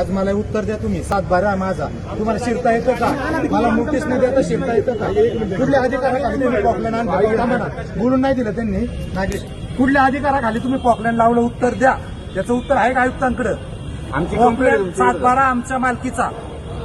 आज मला उत्तर द्या तुम्ही. सात बारा माझा. तुम्हाला शिरता येतं का? मला नोटीस न देता शिरता येतं का? कुठल्या अधिकाराखाली बोलून नाही दिलं त्यांनी. नागेश कुठल्या अधिकाराखाली तुम्ही पॉकलँड लावलं? उत्तर द्या. त्याचं उत्तर आहे का आयुक्तांकडे? आमची सात बारा आमच्या मालकीचा.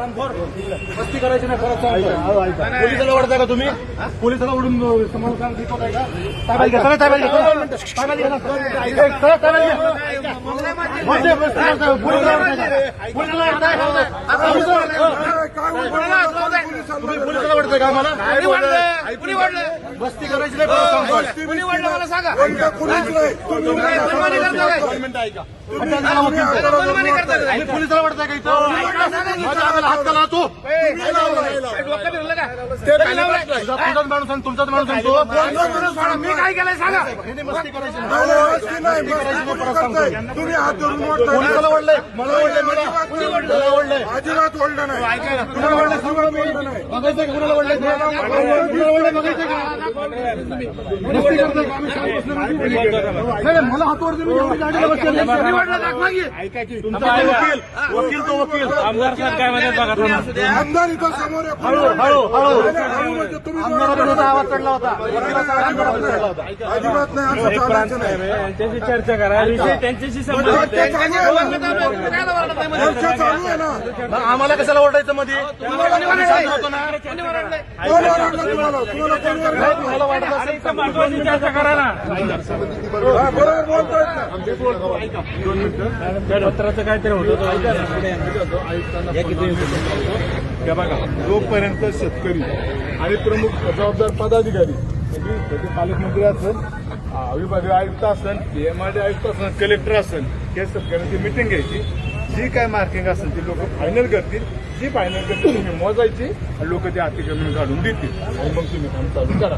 मस्ती करायची नाही परत सांगतो. पोलिसाला ओढताय का तुम्ही पोलिसाला ओढून समोर का ताब्यात घ्या, सगळं ताब्यात घ्या. ताब्यात घ्या ना. एक, सगळं ताब्यात घ्या. बसता का? पोलिसाला ओढताय का? पोलिसाला ओढताय का? तुम्ही पोलिसाला ओढताय का आम्हाला मस्ती करायची नाही सांगतो. त्याला वकील आहे. आणि पोलिसाला ओढताय का इथं हात घाला तू तुझा तुझाच माणूस आणि तुमचाच माणूस आणि तो मी काय केलंय सांगा मस्ती करायची नाही. तुम्ही हात धरून मला ओढलंय मला मला ओढलंय? अजिबात ओढलं नाही. कुणाला कुणाला ओढलंय? मला हात वकील वकील तो वकील. आमदार साहेब काय म्हणतात. आमदार इथं समोर आहे. हळू हळू हळू. हळू तुम्ही आमदाराचा आवाज चढला होता. अजिबात नाही नाही. त्यांच्याशी चर्चा करा. विषय त्यांच्याशी संबंधित आहे. चर्चा चालू आहे ना. मग आम्हाला कशाला ओरडायचं मध्ये? आम्ही शांत होतो ना. कोण ओरडलं तुम्हाला. तुम्हाला कोण ओरडलं? तुम्हाला वाटत असेल अरे इथं महत्वाची चर्चा करा ना. हा, बरोबर बोलतोय. ना पत्राचं काहीतरी होतं हे बघा. जोपर्यंत शेतकरी आणि प्रमुख जबाबदार पदाधिकारी म्हणजे पालकमंत्री असेल विभागीय आयुक्त असेल पीएमआरडी आयुक्त असेल कलेक्टर असेल या शेतकऱ्यांची मिटिंग घ्यायची. जी काय मार्किंग असेल ती लोक फायनल करतील. जी फायनल करतील तुम्ही मोजायची आणि लोक ते अतिक्रमण काढून देतील. आणि मग तुम्ही काम चालू करा.